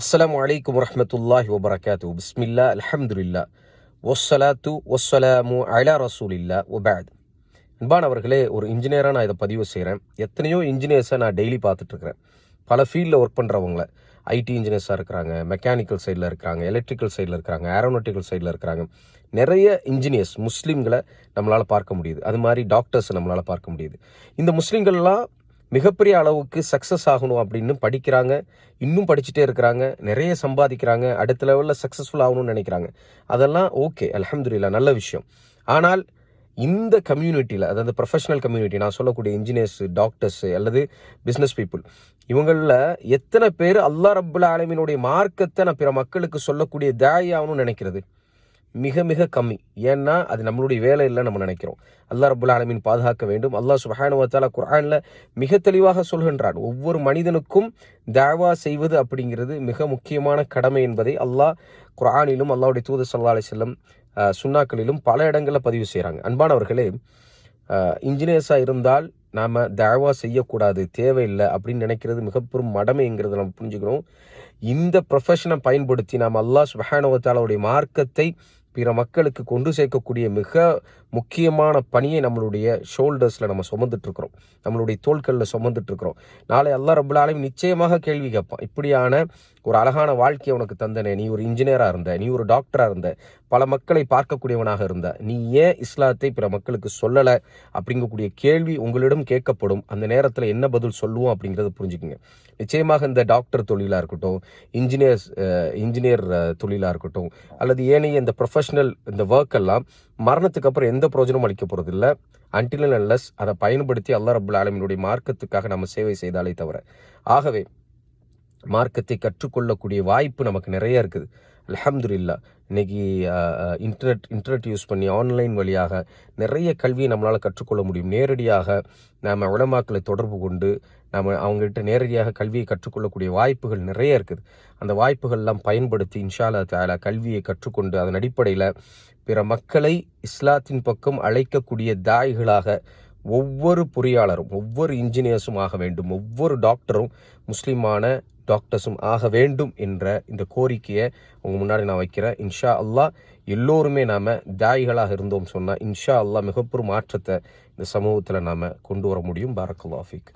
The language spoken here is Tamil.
அஸ்லாம் வலைக்கம் வரஹ்மத்துல்லாஹி வபரகாத்து பிஸ்மில்லா அலமதுல்லா ஒஸ்ஸலாத்து ஒஸ்ஸலாமு அலா ரசூலில்லா ஒபேத் அன்பானவர்களே ஒரு இன்ஜினியராக நான் இதை பதிவு செய்கிறேன் எத்தனையோ இன்ஜினியர்ஸை நான் டெய்லி பார்த்துட்ருக்கிறேன். பல ஃபீல்டில் ஒர்க் பண்ணுறவங்கள ஐடி இன்ஜினியர்ஸாக இருக்கிறாங்க மெக்கானிக்கல் சைடில் இருக்கிறாங்க எலக்ட்ரிக்கல் சைடில் இருக்கிறாங்க ஏரோநாட்டிக்கல் சைடில் இருக்கிறாங்க நிறைய இன்ஜினியர்ஸ் முஸ்லீம்களை நம்மளால் பார்க்க முடியுது. அது மாதிரி டாக்டர்ஸ் நம்மளால் பார்க்க முடியுது. இந்த முஸ்லீம்கள்லாம் மிகப்பெரிய அளவுக்கு சக்ஸஸ் ஆகணும் அப்படின்னு படிக்கிறாங்க. இன்னும் படிச்சுட்டே இருக்கிறாங்க. நிறைய சம்பாதிக்கிறாங்க. அடுத்த லெவலில் சக்ஸஸ்ஃபுல் ஆகணும்னு நினைக்கிறாங்க. அதெல்லாம் ஓகே அலமதுல்லா நல்ல விஷயம். ஆனால் இந்த கம்யூனிட்டியில் அதாவது ப்ரொஃபஷனல் கம்யூனிட்டி நான் சொல்லக்கூடிய இன்ஜினியர்ஸ் டாக்டர்ஸ் அல்லது பிஸ்னஸ் பீப்புள் இவங்களில் எத்தனை பேர் அல்லா ரப்புல் ஆலமினுடைய மார்க்கத்தை நான் பிற மக்களுக்கு சொல்லக்கூடிய தாயாகணும்னு நினைக்கிறது? மிக மிக கம்மி. ஏன்னா அது நம்மளுடைய வேலை இல்லை நம்ம நினைக்கிறோம். அல்லாஹ் ரபுல் ஆலமின் பாதுகாக்க வேண்டும். அல்லாஹ் சுபஹானு குரானில் மிக தெளிவாக சொல்கின்றான். ஒவ்வொரு மனிதனுக்கும் தாவா செய்வது அப்படிங்கிறது மிக முக்கியமான கடமை என்பதை அல்லாஹ் குரானிலும் அல்லாவுடைய தூது சல்லா அலி செல்லம் சுன்னாக்களிலும் பல இடங்களில் பதிவு செய்கிறாங்க அன்பானவர்களே இன்ஜினியர்ஸாக இருந்தால் நாம் தாவா செய்யக்கூடாது தேவையில்லை அப்படின்னு நினைக்கிறது மிகப்பெரும் மடமைங்கிறத நம்ம புரிஞ்சுக்கணும். இந்த ப்ரொஃபஷனை பயன்படுத்தி நாம் அல்லாஹ் சுபஹானுவத்தாலாவுடைய மார்க்கத்தை பிற மக்களுக்கு கொண்டு சேர்க்கக்கூடிய மிக முக்கியமான பணியை நம்மளுடைய ஷோல்டர்ஸில் நம்ம சுமந்துட்டுருக்குறோம். நம்மளுடைய தோள்களில் சுமந்துட்டுருக்குறோம். நாளை அல்லாஹ் ரபுல் நிச்சயமாக கேள்வி கேட்பான். இப்படியான ஒரு அழகான வாழ்க்கையை உனக்கு தந்தனே. நீ ஒரு இன்ஜினியராக இருந்த நீ ஒரு டாக்டராக இருந்த பல மக்களை பார்க்கக்கூடியவனாக இருந்த. நீ ஏன் இஸ்லாத்தை பிற மக்களுக்கு சொல்லலை? அப்படிங்கக்கூடிய கேள்வி உங்களிடம் கேட்கப்படும். அந்த நேரத்தில் என்ன பதில் சொல்லுவோம் அப்படிங்கிறத புரிஞ்சுக்குங்க. நிச்சயமாக இந்த டாக்டர் தொழிலாக இருக்கட்டும் இன்ஜினியர்ஸ் இன்ஜினியர் தொழிலாக இருக்கட்டும் அல்லது ஏனைய இந்த ப்ரொஃபஷனல் இந்த ஒர்க் எல்லாம் மரணத்துக்கு அப்புறம் எந்த பிரோஜனமும் அளிக்க போகிறது இல்லை அன்டில் அன்லஸ் அதை பயன்படுத்தி அல்லா ரபுல் ஆலமினுடைய மார்க்கத்துக்காக நம்ம சேவை செய்தாலே தவிர. ஆகவே மார்க்கத்தை கற்றுக்கொள்ளக்கூடிய வாய்ப்பு நமக்கு நிறைய இருக்குது. அல்ஹம்துலில்லா இன்னைக்கு இன்டர்நெட் இன்டர்நெட் யூஸ் பண்ணி ஆன்லைன் வழியாக நிறைய கல்வியை நம்மளால் கற்றுக்கொள்ள முடியும். நேரடியாக நாம் உலமாக்களை தொடர்பு கொண்டு நாம் அவங்ககிட்ட நேரடியாக கல்வியை கற்றுக்கொள்ளக்கூடிய வாய்ப்புகள் நிறைய இருக்குது. அந்த வாய்ப்புகள்லாம் பயன்படுத்தி இன்ஷால்லா தாலா கல்வியை கற்றுக்கொண்டு அதன் அடிப்படையில் பிற மக்களை இஸ்லாத்தின் பக்கம் அழைக்கக்கூடிய தாய்களாக ஒவ்வொரு பொறியாளரும் ஒவ்வொரு இன்ஜினியர்ஸும் ஆக வேண்டும் ஒவ்வொரு டாக்டரும் முஸ்லீமான டாக்டர்ஸும் ஆக வேண்டும் என்ற இந்த கோரிக்கையை உங்கள் முன்னாடி நான் வைக்கிறேன். இன்ஷா அல்லாஹ் எல்லோருமே நாம் தாய்களாக இருந்தோம் சொன்னால் இன்ஷா அல்லாஹ் மிகப்பெரும் மாற்றத்தை இந்த சமூகத்தில் நாம் கொண்டு வர முடியும். பாரக்கல்லாஃபிக்